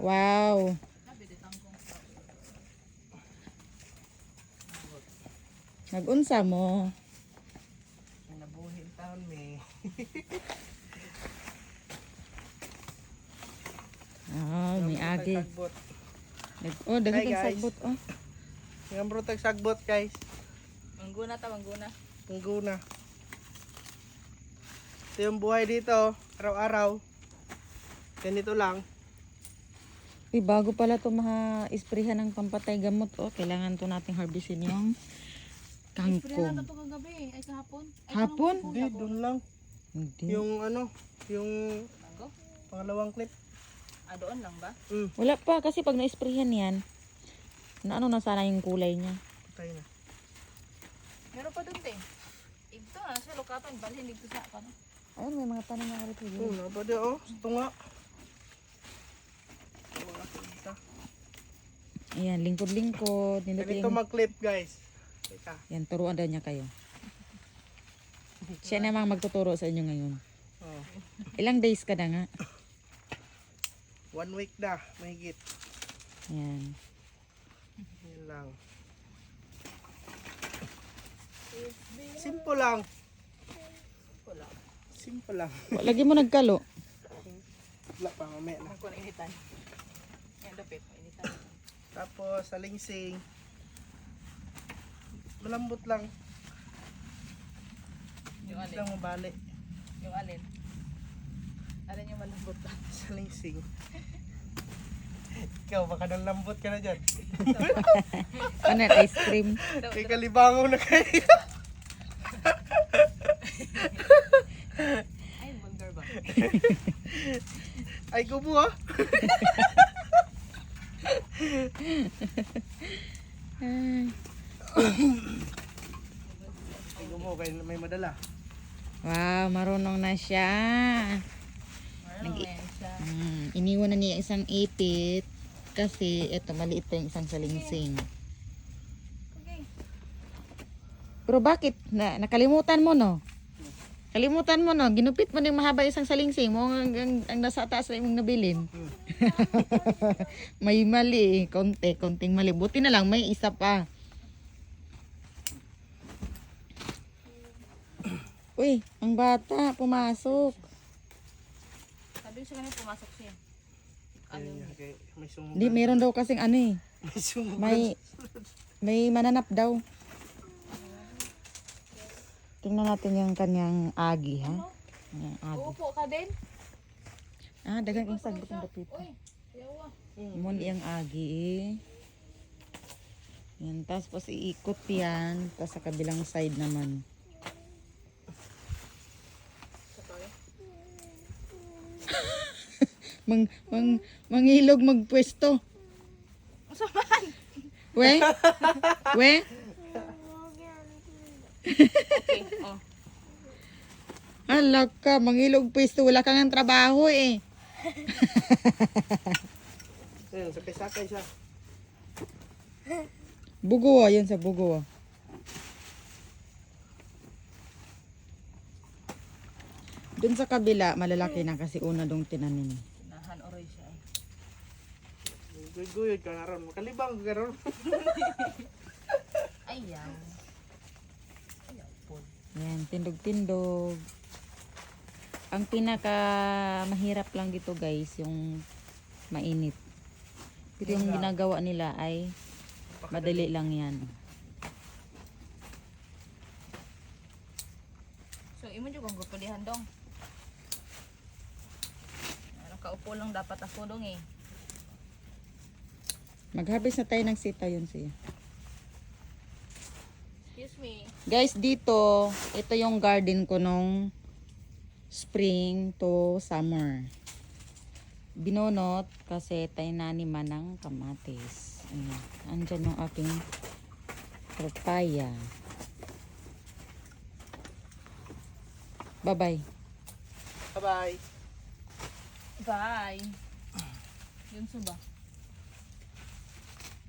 Wow. Nag-unsa mo? Nabuhin taon me. Oh, may agi. Oh, kang guys. sagbot oh. Yung bro tag sagbot guys. Mangguna ta, mangguna. Tungguna. Ito yung buhay dito. Araw-araw. Ganito lang. Uy, bago pala to mga-isprehan ng pampatay gamot oh. Kailangan to nating harvestin yung Pwede na kangkong. to kagabi. Ay, kahapon. Ay, Hapon? Hindi, doon lang. Hindi. Yung ano, yung Mango? pangalawang clip. Ah, doon lang ba? Mm, Wala pa kasi pag na-isprehan yan, na ano na sana yung kulay niya. patay na. Meron pa doon, te. Ito na, sa lokatan. Balhin dito sa, ano? Ayun, may mga tanim na rito. Oh, napade oh. Ito nga. Mga kita. Ayan, lingkod-lingkod. Ganito mag-clip guys. Teka. Yan, turuan daw niya kayo. Siya namang magtuturo sa inyo ngayon. Oh. Ilang days ka na nga? One week na, mahigit. Ayan. Yun lang. Simple lang. Wala. Simple lang. Lagi mo nagkalo. Wala pa mamaya na. Kuna initan. Yan, dapit. Initan. Tapos, sa lingsing. Malambot lang. Yung alin. lang mabali. Yung alin. Alin yung malambot ba? Sa lingsing. Ikaw, baka nang lambot ka na dyan. Ano ice cream? Kay kalibangaw na kayo. Ay, vulgar ba? Ay, kubo ah. Ay. Ay, kubo, kay may madala. Wow, marunong na siya. Meron na siya. Mm, iniwan na niya isang ipit kasi eto maliit pa yung isang salingsing. Okay. Pero bakit? Na, nakalimutan mo no? Kalimutan mo no? Ginupit mo ng mahaba isang salingsing mo ang, ang, ang nasa taas na yung nabilin. may mali eh. Konti, konting mali. Buti na lang may isa pa. Uy, ang bata, pumasok. Sabi ko sa kanya, pumasok siya. Ano? Hindi, meron daw kasing ano eh. May, may mananap daw. Tingnan natin yung kanyang agi, ha? Yung agi. Uupo ka din? Ah, dagang yung sagot ng dapit. Uy, yawa. Mun yung agi, eh. Yan, tapos iikot yan. Tapos sa kabilang side naman. Mang, mang, mangilog magpwesto. Masaman! We? We? Okay, oh. Hala ka, mangilog pwesto. Wala kang ang trabaho eh. Ayun, sakay-sakay siya. Bugo ah, yun sa bugo ah. Doon sa kabila, malalaki na kasi una dong tinanim. Nahan oray siya. eh. Guyod ka na ron. Makalibang ka ron. Ayaw. Yan, tindog-tindog. Ang pinaka mahirap lang dito guys, yung mainit. Pero yung ginagawa nila ay madali lang yan. So, imo jud kung gupulihan dong. Ano kaupo lang dapat ako dong eh. Mag-harvest na tayo ng sita yun siya. Excuse me. Guys, dito, ito yung garden ko nung spring to summer. Binonot kasi tayo naniman ng kamatis. Ayan. Andyan yung aking papaya. Bye-bye. Bye-bye. Bye. Yun sa ba?